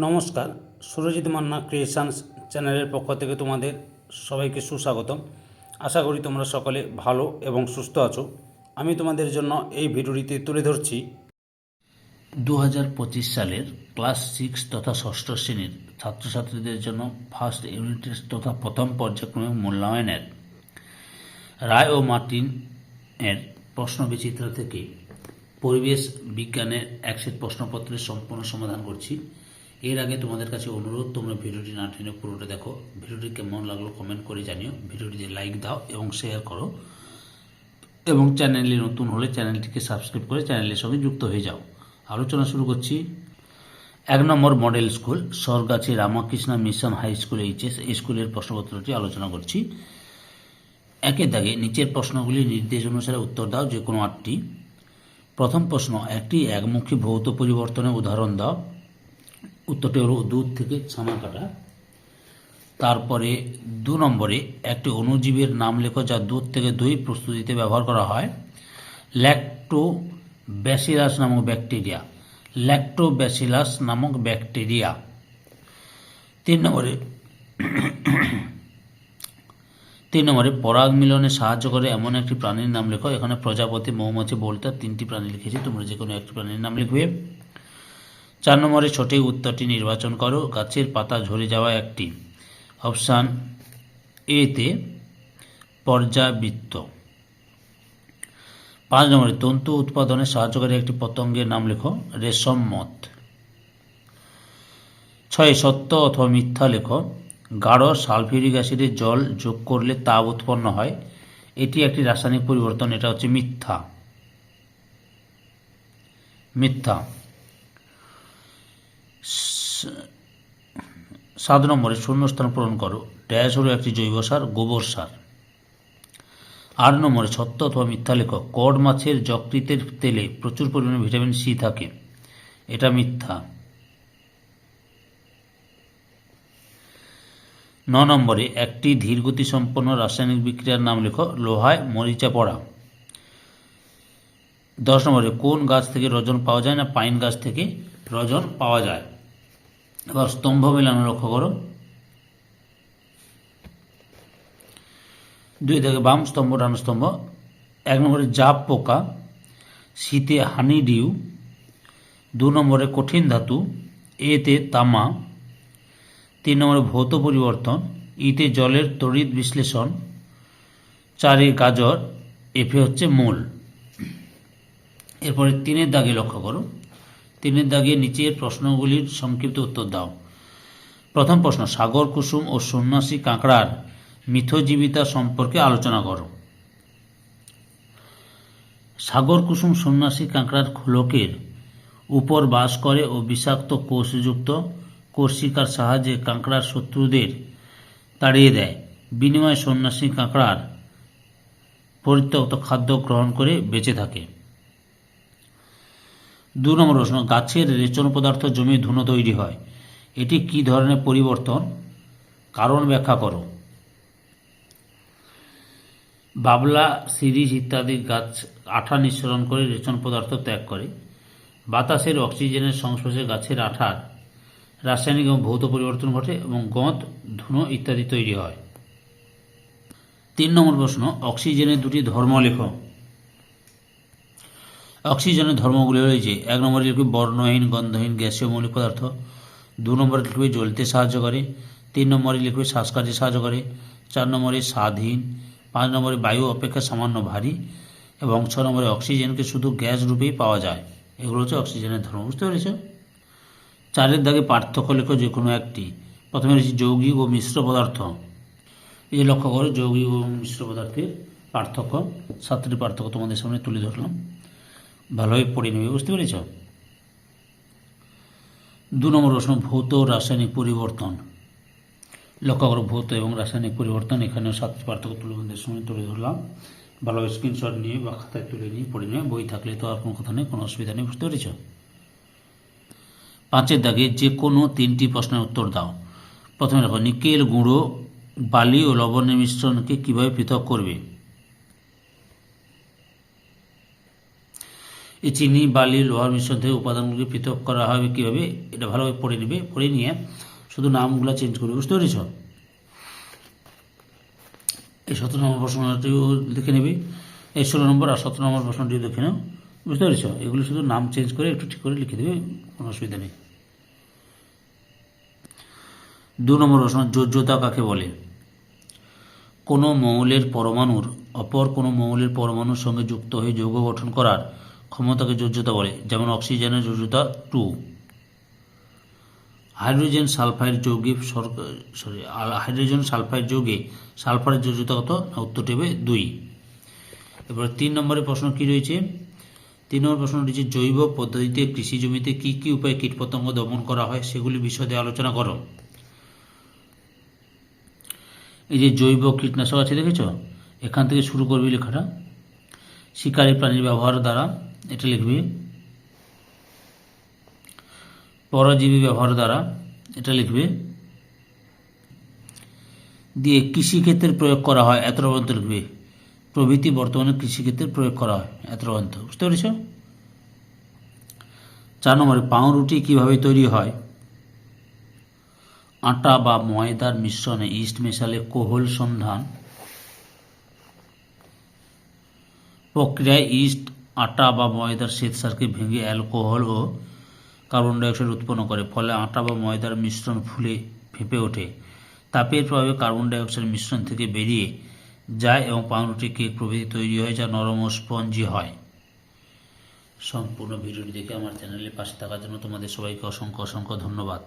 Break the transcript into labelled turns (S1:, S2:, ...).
S1: নমস্কার, সুরজিৎ মান্না ক্রিয়েশনস চ্যানেলের পক্ষ থেকে তোমাদের সবাইকে সুস্বাগতম। আশা করি তোমরা সকলে ভালো এবং সুস্থ আছো। আমি তোমাদের জন্য এই ভিডিওটিতে তুলে ধরছি।
S2: দু হাজার পঁচিশ সালের ক্লাস সিক্স তথা ষষ্ঠ শ্রেণির ছাত্রছাত্রীদের জন্য ফার্স্ট ইউনিট টেস্ট তথা প্রথম পর্যায়ক্রমে মূল্যায়নের রায় ও মার্টিন এর প্রশ্ন বিচিত্র থেকে পরিবেশ বিজ্ঞানের এক প্রশ্নপত্রের সম্পূর্ণ সমাধান করছি। এর আগে তোমাদের কাছে অনুরোধ, তোমরা ভিডিওটি না টেনে পুরোটা দেখো। ভিডিওটি কেমন লাগল কমেন্ট করে জানিও। ভিডিওটিতে লাইক দাও এবং শেয়ার করো। এবং চ্যানেলে নতুন হলে চ্যানেলটিকে সাবস্ক্রাইব করে চ্যানেলের সঙ্গে যুক্ত হয়ে যাও। আলোচনা শুরু করছি। এক নম্বর model school Sargachhi Ramakrishna Mission High School HS এই স্কুলের প্রশ্নপত্রটি আলোচনা করছি। একের দাগে নিচের প্রশ্নগুলি নির্দেশ অনুসারে উত্তর দাও যে কোনো আটটি। প্রথম প্রশ্ন, একটি একমুখী ভৌত পরিবর্তনের উদাহরণ দাও। উত্তরটি হলো দুধ থেকে ছানা কাটা। তারপরে দু নম্বরে একটি অণুজীবের নাম লেখো যা দুধ থেকে দই প্রস্তুতিতে ব্যবহার করা হয়। ল্যাক্টো ব্যাসিলাস নামক ব্যাকটেরিয়া। ল্যাক্টো ব্যাসিলাস নামক ব্যাকটেরিয়া। তিন নম্বরে তিন নম্বরে পরাগ মিলনে সাহায্য করে এমন একটি প্রাণীর নাম লেখো। এখানে প্রজাপতি, মৌমাছি, বলতে তিনটি প্রাণী লিখেছি। তোমরা যে কোনো একটি প্রাণীর নাম লিখবে। চার নম্বরে সঠিক উত্তরটি নির্বাচন করো। গাছের পাতা ঝরে যাওয়া একটি। অপশান এতে পর্যাবৃত্ত। পাঁচ নম্বরে তন্তু উৎপাদনে সাহায্যকারী একটি পতঙ্গের নাম লেখো, রেশম মত ছয়, সত্য অথবা মিথ্যা লেখো, গাঢ় সালফিউরিক অ্যাসিডে জল যোগ করলে তাপ উৎপন্ন হয়। এটি একটি রাসায়নিক পরিবর্তন, এটা হচ্ছে মিথ্যা। মিথ্যা। সাত নম্বরে শূন্যস্থান পূরণ করো। ড্যাশ হলো একটি জৈব সার, গোবর সার। আট নম্বরে সত্য অথবা মিথ্যা লেখ। কড মাছের যকৃতের তেলে প্রচুর পরিমাণে ভিটামিন সি থাকে। এটা মিথ্যা। ন নম্বরে একটি ধীরগতি সম্পন্ন রাসায়নিক বিক্রিয়ার নাম লেখো, লোহায় মরিচা পড়া। দশ নম্বরে কোন গাছ থেকে রজন পাওয়া যায় না? পাইন গাছ থেকে রজন পাওয়া যায়। এবার স্তম্ভ মেলানো লক্ষ্য করো। দুই থেকে বাম স্তম্ভ, ডান স্তম্ভ। এক নম্বরে জাপ পোকা, শীতে হানি ডিউ। দু নম্বরে কঠিন ধাতু, এতে তামা। তিন নম্বরে ভৌত পরিবর্তন, ইতে জলের তড়িৎ বিশ্লেষণ। চারে গাজর, এফে হচ্ছে মূল। এরপরে তিনের দাগে লক্ষ্য করো। তিনের দাগে নিচের প্রশ্নগুলির সংক্ষিপ্ত উত্তর দাও। প্রথম প্রশ্ন, সাগর, কুসুম ও সন্ন্যাসী কাঁকড়ার মিথজীবিতা সম্পর্কে আলোচনা করো। সাগর, কুসুম, সন্ন্যাসী কাঁকড়ার খোলকের উপর বাস করে ও বিষাক্ত কোষযুক্ত কোষিকার সাহায্যে কাঁকড়ার শত্রুদের তাড়িয়ে দেয়। বিনিময়ে সন্ন্যাসী কাঁকড়ার পরিত্যক্ত খাদ্য গ্রহণ করে বেঁচে থাকে। দু নম্বর প্রশ্ন, গাছের রেচন পদার্থ জমি ধুনো তৈরি হয়। এটি কি ধরনের পরিবর্তন? কারণ ব্যাখ্যা করো। বাবলা, সিরিজ ইত্যাদি গাছ আঠা নিঃসরণ করে রেচন পদার্থ ত্যাগ করে। বাতাসের অক্সিজেনের সংস্পর্শে গাছের আঠার রাসায়নিক এবং ভৌত পরিবর্তন ঘটে এবং গঁদ ধুনো ইত্যাদি তৈরি হয়। তিন নম্বর প্রশ্ন, অক্সিজেনের দুটি ধর্ম লেখো অক্সিজেনের ধর্মগুলি রয়েছে এক নম্বরে লিখবে বর্ণহীন, গন্ধহীন, গ্যাসীয় মৌলিক পদার্থ। দু নম্বরে লিখবে জ্বলতে সাহায্য করে। তিন নম্বরে লিখবে শ্বাসকার্যে সাহায্য করে। চার নম্বরে স্বাধীন। পাঁচ নম্বরে বায়ু অপেক্ষা সামান্য ভারী। এবং ছ নম্বরে অক্সিজেনকে শুধু গ্যাস রূপেই পাওয়া যায়। এগুলো হচ্ছে অক্সিজেনের ধর্ম, বুঝতে পেরেছ? চারের দাগে পার্থক্য লেখো যে কোনো একটি। প্রথমে রয়েছে যৌগিক ও মিশ্র পদার্থ। এই যে লক্ষ্য করো, যৌগিক ও মিশ্র পদার্থের পার্থক্য। সাতটি পার্থক্য তোমাদের সামনে তুলে ধরলাম। ভালোভাবে পড়ে নেবে বুঝতে পেরেছ? দু নম্বর প্রশ্ন, ভৌত রাসায়নিক পরিবর্তন। লক্ষ্য করো, ভৌত এবং রাসায়নিক পরিবর্তন, এখানে সাতটি পার্থক্য তুলে তোমাদের সামনে তুলে ধরলাম। ভালোভাবে স্ক্রিনশট নিয়ে বা খাতায় তুলে নিয়ে পড়ে নিয়ে বই থাকলে তো আর কোনো কথা নেই, কোনো অসুবিধা নেই, বুঝতে পেরেছ? পাঁচের দাগে যে কোনো তিনটি প্রশ্নের উত্তর দাও। প্রথমে দেখো, নিকেল গুঁড়ো বালি ও লবণের মিশ্রণকে কীভাবে পৃথক করবে? এই চিনি, বালি, লোহার মিশ্রণ থেকে উপাদানগুলি পৃথক করা হবে কীভাবে? এটা ভালোভাবে পড়ে নেবে, পড়ে নিয়ে শুধু নামগুলো চেঞ্জ করবে, বুঝতে পেরেছ? এই সতেরো নম্বর প্রশ্নটিও দেখে নেবে। এই ষোলো নম্বর আর সতেরো নম্বর প্রশ্নটিও দেখে নাও, বুঝতে পেরেছ? এগুলো শুধু নাম চেঞ্জ করে একটু ঠিক করে লিখে দেবে, কোনো অসুবিধা নেই। দু নম্বর প্রশ্ন, যোজ্যতা কাকে বলে? কোনো মৌলের পরমাণুর, অপর কোনো মৌলের পরমাণুর সঙ্গে যুক্ত হয়ে যৌগ গঠন করার ক্ষমতাকে যোজ্যতা বলে, যেমন অক্সিজেনের যোজ্যতা টু। হাইড্রোজেন সালফাইড যৌগে সরি হাইড্রোজেন সালফাইড যৌগে সালফারের যোজ্যতা কত উত্তর টেবে দুই। এবার তিন নম্বরের প্রশ্ন কি রয়েছে? তিন নম্বর প্রশ্ন রয়েছে, জৈব পদ্ধতিতে কৃষি জমিতে কী কী উপায়ে কীটপতঙ্গ দমন করা হয় সেগুলি বিশদে আলোচনা করো। এই যে জৈব কীটনাশক আছে, দেখেছ? এখান থেকে শুরু করবি লেখাটা। শিকারী প্রাণীর ব্যবহার দ্বারা এটা লিখবি। পরজীবী ব্যবহার দ্বারা এটা লিখবে। দিয়ে কৃষিক্ষেত্রে প্রয়োগ করা হয়, এত পর্যন্ত লিখবে। প্রভৃতি বর্তমানে কৃষিক্ষেত্রে প্রয়োগ করা হয়, এত পর্যন্ত বুঝতে পেরেছ? চার নম্বরে, পাউরুটি কীভাবে তৈরি হয়? আটা বা ময়দার মিশ্রণে ইস্ট মেশালে কোহল সন্ধান। প্রক্রিয়ায় ইস্ট আটা বা ময়দার শ্বেতসারকে ভেঙে অ্যালকোহল ও কার্বন ডাইঅক্সাইড উৎপন্ন করে, ফলে আটা বা ময়দার মিশ্রণ ফুলে ফেঁপে ওঠে। তাপের প্রভাবে কার্বন ডাইঅক্সাইড মিশ্রণ থেকে বেরিয়ে যায় এবং পাউরুটি কেক প্রভৃতি তৈরি হয়, যা নরম ও স্পঞ্জি হয়। সম্পূর্ণ ভিডিওটি দেখে আমার চ্যানেলের পাশে থাকার জন্য তোমাদের সবাইকে অসংখ্য অসংখ্য ধন্যবাদ।